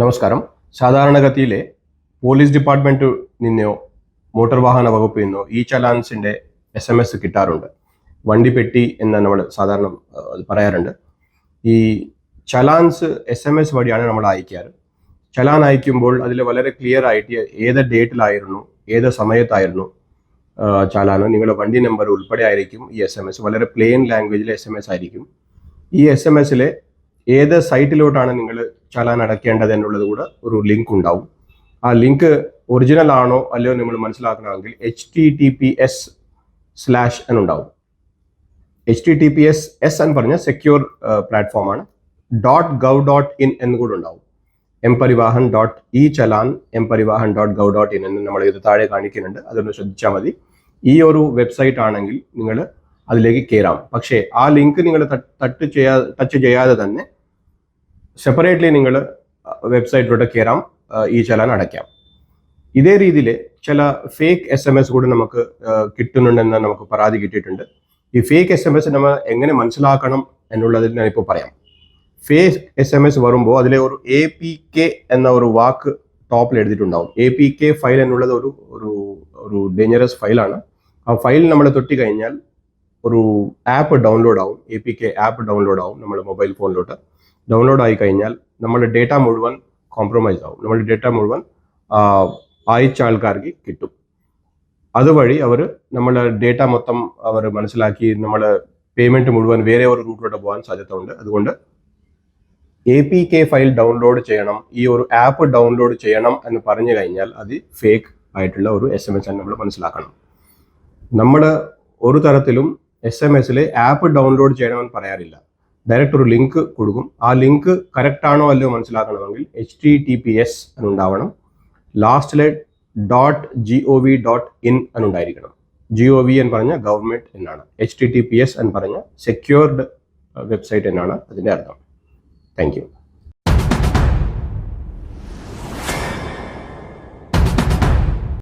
നമസ്കാരം. സാധാരണഗതിയിലെ police department നിന്നോ മോട്ടോർ വാഹന വകുപ്പിൽ നിന്നോ ഈ ചലാൻസിന്റെ എസ് എം എസ് കിട്ടാറുണ്ട്. വണ്ടി പെട്ടി എന്ന് നമ്മൾ സാധാരണ പറയാറുണ്ട്. ഈ ചലാൻസ് എസ് എം എസ് വഴിയാണ് നമ്മൾ അയക്കാറ്. ചലാൻ അയക്കുമ്പോൾ അതിൽ വളരെ ക്ലിയർ ആയിട്ട് ഏത് ഡേറ്റിലായിരുന്നു ഏത് സമയത്തായിരുന്നു ചലാൻ നിങ്ങളുടെ വണ്ടി നമ്പർ ഉൾപ്പെടെ ആയിരിക്കും ഈ എസ് എം എസ് വളരെ പ്ലെയിൻ ലാംഗ്വേജിലെ എസ് എം എസ് ആയിരിക്കും. ഈ എസ് എം എസിലെ ഏത് സൈറ്റിലോട്ടാണ് നിങ്ങൾ ചലാൻ അടയ്ക്കേണ്ടത് എന്നുള്ളത് കൂടെ ഒരു ലിങ്ക് ഉണ്ടാവും. ആ ലിങ്ക് ഒറിജിനൽ ആണോ അല്ലയോ നിങ്ങൾ മനസ്സിലാക്കണമെങ്കിൽ H T T P S slash എന്നുണ്ടാവും H T T P S S എന്ന് പറഞ്ഞ സെക്യൂർ പ്ലാറ്റ്ഫോമാണ് ഡോട്ട് ഗവ് ഡോട്ട് ഇൻ എന്ന് കൂടെ ഉണ്ടാവും. M Parivahan dot E challan M Parivahan dot gov dot in എന്ന് നമ്മൾ ഇത് താഴെ കാണിക്കുന്നുണ്ട്. അതൊന്ന് ശ്രദ്ധിച്ചാൽ മതി. ഈ ഒരു വെബ്സൈറ്റ് ആണെങ്കിൽ നിങ്ങൾ അതിലേക്ക് കയറാം പക്ഷേ ആ ലിങ്ക് നിങ്ങൾ തട്ട് ചെയ്യാ ടച്ച് ചെയ്യാതെ തന്നെ സെപ്പറേറ്റ്ലി നിങ്ങൾ വെബ്സൈറ്റിലോട്ട് കയറാം ഈ ചലാൻ അടയ്ക്കാം. ഇതേ രീതിയിൽ ചില ഫേക്ക് എസ് എം എസ് കൂടി നമുക്ക് കിട്ടുന്നുണ്ടെന്ന് നമുക്ക് പരാതി കിട്ടിയിട്ടുണ്ട്. ഈ ഫേക്ക് എസ് എം എസ് നമ്മൾ എങ്ങനെ മനസ്സിലാക്കണം എന്നുള്ളതിൽ ഞാനിപ്പോൾ പറയാം. ഫേക്ക് എസ് എം എസ് വരുമ്പോൾ അതിലെ ഒരു എ പി കെ എന്ന ഒരു വാക്ക് ടോപ്പിൽ എഴുതിയിട്ടുണ്ടാവും. എ പി കെ ഫയൽ എന്നുള്ളത് ഒരു ഒരു ഒരു ഡേഞ്ചറസ് ഫയലാണ് ആ ഫയൽ നമ്മൾ തൊട്ടി കഴിഞ്ഞാൽ ഒരു ആപ്പ് ഡൗൺലോഡ് ആവും. A P K app download ആവും നമ്മുടെ മൊബൈൽ ഫോണിലോട്ട് ഡൗൺലോഡ് ആയി കഴിഞ്ഞാൽ നമ്മുടെ ഡേറ്റ മുഴുവൻ കോംപ്രമൈസ് ആവും. നമ്മുടെ ഡേറ്റ മുഴുവൻ അയച്ച ആൾക്കാർക്ക് കിട്ടും. അതുവഴി അവർ നമ്മളെ ഡേറ്റ മൊത്തം അവർ മനസ്സിലാക്കി നമ്മൾ പേയ്മെന്റ് മുഴുവൻ വേറെ ഒരു റൂട്ടിലോട്ട് പോകാൻ സാധ്യത ഉണ്ട് അതുകൊണ്ട് A P K file download ചെയ്യണം. ഈ ഒരു ആപ്പ് ഡൗൺലോഡ് ചെയ്യണം എന്ന് പറഞ്ഞു കഴിഞ്ഞാൽ അത് ഫേക്ക് ആയിട്ടുള്ള ഒരു എസ് എം എസ് ആണ് നമ്മൾ മനസ്സിലാക്കണം. നമ്മൾ ഒരു തരത്തിലും എസ് എം എസിൽ ആപ്പ് ഡൗൺലോഡ് ചെയ്യണമെന്ന് പറയാറില്ല. ഡയറക്റ്റ് ഒരു ലിങ്ക് കൊടുക്കും. ആ ലിങ്ക് കറക്റ്റ് ആണോ അല്ലയോ മനസ്സിലാക്കണമെങ്കിൽ H T T P S എന്നുണ്ടാവണം. ലാസ്റ്റിലെ dot G O V dot in എന്നുണ്ടായിരിക്കണം. G O V എന്ന് പറഞ്ഞ ഗവൺമെന്റ് എന്നാണ്. H T T P S എന്ന് പറഞ്ഞ സെക്യൂർഡ് വെബ്സൈറ്റ് എന്നാണ് അതിന്റെ അർത്ഥം. Thank you